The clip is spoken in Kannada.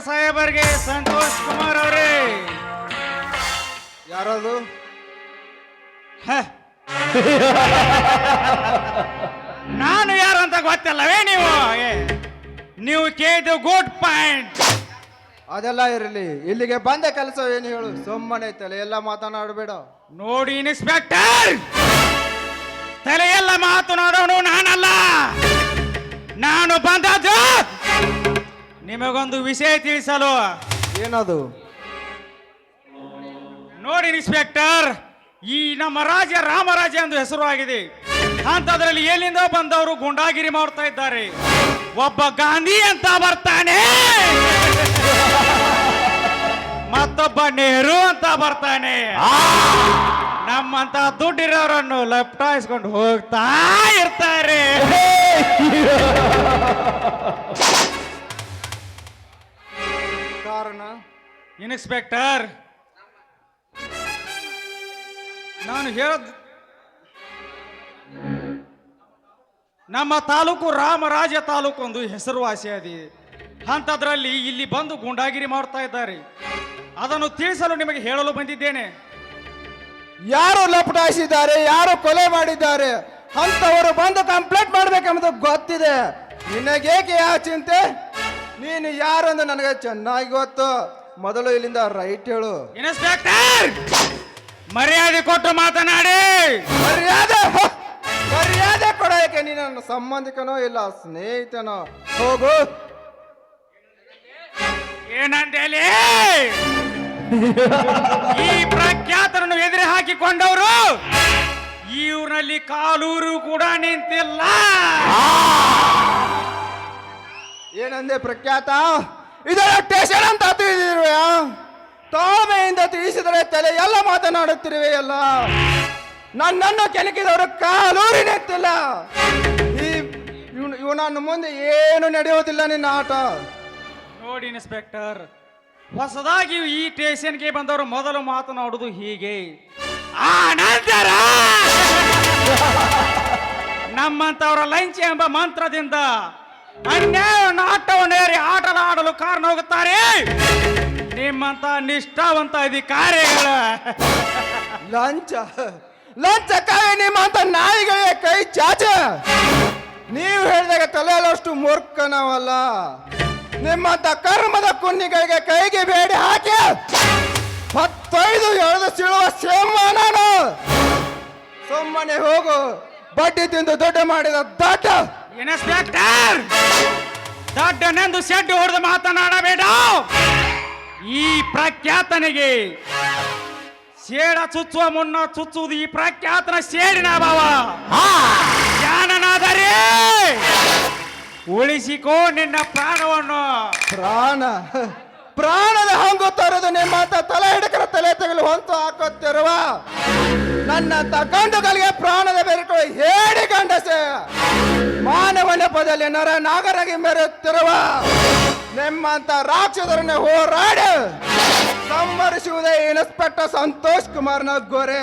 ಡಾಕ್ಟರ್ ಸಾಹೇಬರಿಗೆ ಸಂತೋಷ್ ಕುಮಾರ್ ಅವರೇ. ಯಾರದು? ನಾನು ಯಾರು ಅಂತ ಗೊತ್ತಿಲ್ಲವೇ ನೀವು? ನೀವು ಕೇಳಿದ ಗುಡ್ ಪಾಯಿಂಟ್ ಅದೆಲ್ಲ ಇರಲಿ. ಇಲ್ಲಿಗೆ ಬಂದ ಕೆಲಸ ಏನು ಹೇಳು? ಸುಮ್ಮನೆ ತಲೆ ಎಲ್ಲ ಮಾತನಾಡಬೇಡ. ನೋಡಿ ಇನ್ಸ್ಪೆಕ್ಟರ್ ತಲೆ ಎಲ್ಲ ಮಾತನಾಡೋನು ನಾನಲ್ಲ. ನಾನು ಬಂದದ್ದು ನಿಮಗೊಂದು ವಿಷಯ ತಿಳಿಸಲು. ಏನದು? ನೋಡಿ ಇನ್ಸ್ಪೆಕ್ಟರ್ ಈ ನಮ್ಮ ರಾಜ ರಾಮರಾಜ ಎಂದು ಹೆಸರು ಆಗಿದೆ. ಅಂತದ್ರಲ್ಲಿ ಎಲ್ಲಿಂದ ಬಂದವರು ಗುಂಡಾಗಿರಿ ಮಾಡ್ತಾ ಇದ್ದಾರೆ. ಒಬ್ಬ ಗಾಂಧಿ ಅಂತ ಬರ್ತಾನೆ. ಮತ್ತೊಬ್ಬ ನೆಹರು ಅಂತ ಬರ್ತಾನೆ. ನಮ್ಮಂತ ದುಡ್ಡಿರೋರನ್ನು ಲಪ್ಟಾಯಿಸ್ಕೊಂಡು ಹೋಗ್ತಾ ಇರ್ತಾರೆ. ಕಾರಣ? ಇನ್ಸ್ಪೆಕ್ಟರ್ ನಾನು ಹೇಳದ್ ನಮ್ಮ ತಾಲೂಕು ರಾಮರಾಜ ತಾಲೂಕು ಒಂದು ಹೆಸರುವಾಸಿಯಾಗಿದೆ ಅಂಥದ್ರಲ್ಲಿ ಇಲ್ಲಿ ಬಂದು ಗುಂಡಾಗಿರಿ ಮಾಡ್ತಾ ಇದ್ದಾರೆ. ಅದನ್ನು ತಿಳಿಸಲು ನಿಮಗೆ ಹೇಳಲು ಬಂದಿದ್ದೇನೆ. ಯಾರು ಲಪಟಾಯಿಸಿದ್ದಾರೆ, ಯಾರು ಕೊಲೆ ಮಾಡಿದ್ದಾರೆ ಅಂತವರು ಬಂದು ಕಂಪ್ಲೇಂಟ್ ಮಾಡ್ಬೇಕೆಂಬುದು ಗೊತ್ತಿದೆ. ನಿನಗೇಕೆ ಯಾವ ಚಿಂತೆ? ನೀನು ಯಾರು ಅಂತ ನನಗೆ ಚೆನ್ನಾಗಿ ಗೊತ್ತು. ಮೊದಲು ಇಲ್ಲಿಂದ ರೈಟ್ ಹೇಳು. ಇನ್ಸ್ಪೆಕ್ಟರ್ ಮರ್ಯಾದೆ ಕೊಟ್ಟು ಮಾತನಾಡಿ. ಮರ್ಯಾದೆ? ಹ! ಮರ್ಯಾದೆ ಕೊಡೋಕೆ ನೀನು ನನ್ನ ಸಂಬಂಧಿಕನೋ ಇಲ್ಲ ಸ್ನೇಹಿತನೋ? ಹೋಗು. ಏನಂತೇಳಿ? ಈ ಪ್ರಖ್ಯಾತರನ್ನು ಎದುರು ಹಾಕಿಕೊಂಡವರು ಈ ಊರಿನಲ್ಲಿ ಕಾಲೂರು ಕೂಡ ನಿಂತಿಲ್ಲ. ಏನಂದೆ ಪ್ರಖ್ಯಾತ? ಇದರ ಟೇಷನ್ ಅಂತ ತಿಳಿದಿರುವೆ ತಾಳ್ಮೆಯಿಂದ ತಿಳಿಸಿದರೆ ತಲೆ ಎಲ್ಲ ಮಾತನಾಡುತ್ತಿರುವೆಯಲ್ಲ ನನ್ನನ್ನು ಕೆಣಕಿದವರು ಕಾಲೂರಿ ನೆತ್ತಿಲ್ಲ. ಈ ಇವನನ್ನು ಮುಂದೆ ಏನು ನಡೆಯುವುದಿಲ್ಲ ನಿನ್ನ ಆಟ? ನೋಡಿ ಇನ್ಸ್ಪೆಕ್ಟರ್ ಹೊಸದಾಗಿ ಈ ಸ್ಟೇಷನ್ಗೆ ಬಂದವರು ಮೊದಲು ಮಾತನಾಡುವುದು ಹೀಗೆ. ಆ ನಂತರ ನಮ್ಮಂತವರ ಲಂಚ ಎಂಬ ಮಂತ್ರದಿಂದ ಅನ್ಯಾಯ ಆಟವನ್ನೇರಿ ಆಟಲಾಡಲು ಕಾರಣ ಹೋಗುತ್ತಾರೆ. ನಿಮ್ಮಂತ ನಿಷ್ಠಾವಂತ ಅಧಿಕಾರಿಗಳ. ಲಂಚ ಲಂಚಕ್ಕಾಗಿ ನಿಮ್ಮಂತ ನಾಯಿಗಳಿಗೆ ಕೈ ಚಾಚ. ನೀವು ಹೇಳಿದಾಗ ತಲೆಯಲ್ಲಷ್ಟು ಮೂರ್ಖನವಲ್ಲ. ನಿಮ್ಮಂತ ಕರ್ಮದ ಕುನ್ನಿಗಳಿಗೆ ಕೈಗೆ ಬೇಡಿ ಹಾಕಿ. ಹತ್ತೈದು, ಎಳೆದು ಸಿಳುವ ಸೇಮಾನ ಸುಮ್ಮನೆ ಹೋಗು, ಬಡ್ಡಿ ತಿಂದು ದೊಡ್ಡ ಮಾಡಿದ ದಡ್ಡ ಇನ್ಸ್ಪೆಕ್ಟರ್ ದೊಡ್ಡನೆಂದು ಶೆಡ್ ಹೊಡೆದು ಮಾತನಾಡಬೇಡ. ಈ ಪ್ರಖ್ಯಾತನಿಗೆ ಸೇಡ ಚುಚ್ಚುವ ಮುನ್ನ ಚುಚ್ಚುವುದು ಈ ಪ್ರಖ್ಯಾತನ ಸೇಡಿನ ಭಾವ. ಜ್ಞಾನನಾದರೆ ಉಳಿಸಿಕೋ ನಿನ್ನ ಪ್ರಾಣವನ್ನು. ಪ್ರಾಣ. ಪ್ರಾಣದ ಹಂಗು ತರದು ನಿಮ್ಮ ತಲೆ ಹಿಡಕರ ತಲೆ ತೆಗಲು ಹೊಂತು ಹಾಕುತ್ತಿರುವ ನನ್ನ ತಕಂಡುಗಳಿಗೆ ಪ್ರಾಣದ ಬೆರಕು ಹೇಳಿ ಗಂಡಸೆ. ಮಾನವ ನೆಪದಲ್ಲಿ ನರ ನಾಗರಾಗಿ ಮೆರೆಯುತ್ತಿರುವ ನಿಮ್ಮಂತ ರಾಕ್ಷಸರನ್ನು ಹೋರಾಡಿ ಸಂವರಿಸುವುದೇ ಇನ್ಸ್ಪೆಕ್ಟರ್ ಸಂತೋಷ್ ಕುಮಾರ್ನ ಗೊರೆ.